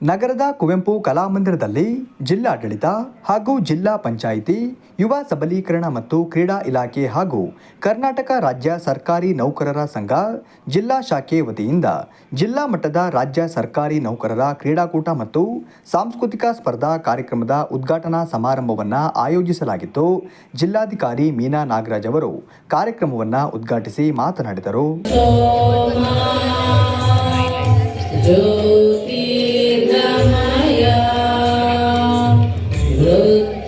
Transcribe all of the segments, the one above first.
ನಗರದ ಕುವೆಂಪು ಕಲಾಮಂದಿರದಲ್ಲಿ ಜಿಲ್ಲಾಡಳಿತ ಹಾಗೂ ಜಿಲ್ಲಾ ಪಂಚಾಯಿತಿ, ಯುವ ಸಬಲೀಕರಣ ಮತ್ತು ಕ್ರೀಡಾ ಇಲಾಖೆ ಹಾಗೂ ಕರ್ನಾಟಕ ರಾಜ್ಯ ಸರ್ಕಾರಿ ನೌಕರರ ಸಂಘ, ಜಿಲ್ಲಾ ಶಾಖೆ ವತಿಯಿಂದ ಜಿಲ್ಲಾ ಮಟ್ಟದ ರಾಜ್ಯ ಸರ್ಕಾರಿ ನೌಕರರ ಕ್ರೀಡಾಕೂಟ ಮತ್ತು ಸಾಂಸ್ಕೃತಿಕ ಸ್ಪರ್ಧಾ ಕಾರ್ಯಕ್ರಮದ ಉದ್ಘಾಟನಾ ಸಮಾರಂಭವನ್ನು ಆಯೋಜಿಸಲಾಗಿತ್ತು. ಜಿಲ್ಲಾಧಿಕಾರಿ ಮೀನಾ ನಾಗರಾಜ್ ಅವರು ಕಾರ್ಯಕ್ರಮವನ್ನು ಉದ್ಘಾಟಿಸಿ ಮಾತನಾಡಿದರು.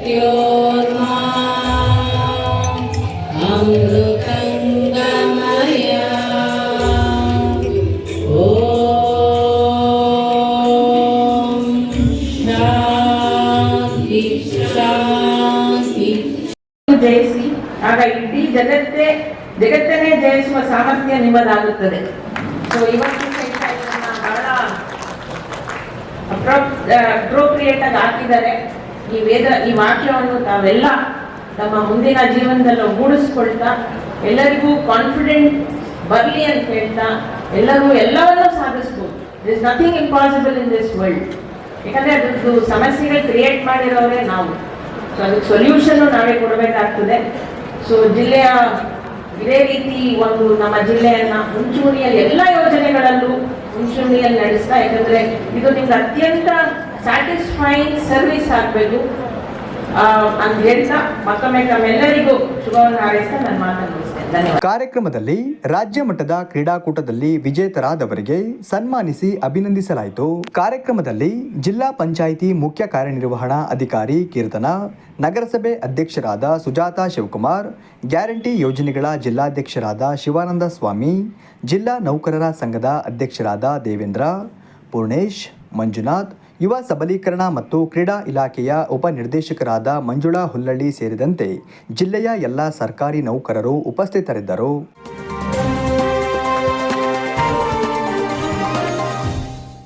मृत्योर्मा अमृतङ्गमय ॐ शान्ति शान्ति ಜಯಿಸಿ ಆಗ ಇಡೀ ಜಗತ್ತೇ ಜಗತ್ತನ್ನೇ ಜಯಿಸುವ ಸಾಮರ್ಥ್ಯ ನಿಮ್ಮದಾಗುತ್ತದೆ ಸೊ ಇವತ್ತು ಸಹಿತ ಇದನ್ನ ಬಹಳ ಅಪ್ರೋಪ್ರಿಯೇಟ್ ಆಗಿ ಹಾಕಿದ್ದಾರೆ ಈ ವೇದ, ಈ ವಾಕ್ಯವನ್ನು ತಾವೆಲ್ಲ ತಮ್ಮ ಮುಂದಿನ ಜೀವನದಲ್ಲಿ ಮೂಡಿಸ್ಕೊಳ್ತಾ, ಎಲ್ಲರಿಗೂ ಕಾನ್ಫಿಡೆಂಟ್ ಬರಲಿ ಅಂತ ಹೇಳ್ತಾ, ಎಲ್ಲರೂ ಎಲ್ಲವನ್ನೂ ಸಾಧಿಸ್ಬೋದು. Is nothing impossible in this world ಯಾಕಂದ್ರೆ ಅದ್ರದ್ದು ಸಮಸ್ಯೆಗಳು ಕ್ರಿಯೇಟ್ ಮಾಡಿರೋರೇ ನಾವು. ಸೊ ಅದಕ್ಕೆ ಸೊಲ್ಯೂಷನ್ ನಾವೇ ಕೊಡಬೇಕಾಗ್ತದೆ. ಸೊ ಜಿಲ್ಲೆಯ ಇದೇ ರೀತಿ ಒಂದು ನಮ್ಮ ಜಿಲ್ಲೆಯನ್ನ ಮುಂಚೂಣಿಯಲ್ಲಿ ಎಲ್ಲ ಯೋಜನೆಗಳಲ್ಲೂ ಮುಂಚೂಣಿಯಲ್ಲಿ ನಡೆಸ್ತಾ, ಯಾಕಂದ್ರೆ ಇದು ನಿಮ್ಗೆ ಅತ್ಯಂತ ಸ್ಯಾಟಿಸ್ಫೈಯಿಂಗ್ ಸರ್ವಿಸ್ ಆಗಬೇಕು. ಅಂತ ಮತ್ತೊಮ್ಮೆ ತಮ್ಮೆಲ್ಲರಿಗೂ ಶುಭವನ್ನು ಹಾರೈಸ್ತಾ ನನ್ನ ಮಾತನ್ನು ಕಾರ್ಯಕ್ರಮದಲ್ಲಿ ರಾಜ್ಯ ಮಟ್ಟದ ಕ್ರೀಡಾಕೂಟದಲ್ಲಿ ವಿಜೇತರಾದವರಿಗೆ ಸನ್ಮಾನಿಸಿ ಅಭಿನಂದಿಸಲಾಯಿತು. ಕಾರ್ಯಕ್ರಮದಲ್ಲಿ ಜಿಲ್ಲಾ ಪಂಚಾಯಿತಿ ಮುಖ್ಯ ಕಾರ್ಯನಿರ್ವಹಣಾ ಅಧಿಕಾರಿ ಕೀರ್ತನ, ನಗರಸಭೆ ಅಧ್ಯಕ್ಷರಾದ ಸುಜಾತಾ ಶಿವಕುಮಾರ್, ಗ್ಯಾರಂಟಿ ಯೋಜನೆಗಳ ಜಿಲ್ಲಾಧ್ಯಕ್ಷರಾದ ಶಿವಾನಂದ ಸ್ವಾಮಿ, ಜಿಲ್ಲಾ ನೌಕರರ ಸಂಘದ ಅಧ್ಯಕ್ಷರಾದ ದೇವೇಂದ್ರ, ಪೂರ್ಣೇಶ್, ಮಂಜುನಾಥ್ ಯುವ ಸಬಲೀಕರಣ ಮತ್ತು ಕ್ರೀಡಾ ಇಲಾಖೆಯ ಉಪನಿರ್ದೇಶಕರಾದ ಮಂಜುಳಾ ಹುಲ್ಲಳ್ಳಿ ಸೇರಿದಂತೆ ಜಿಲ್ಲೆಯ ಎಲ್ಲ ಸರ್ಕಾರಿ ನೌಕರರು ಉಪಸ್ಥಿತರಿದ್ದರು.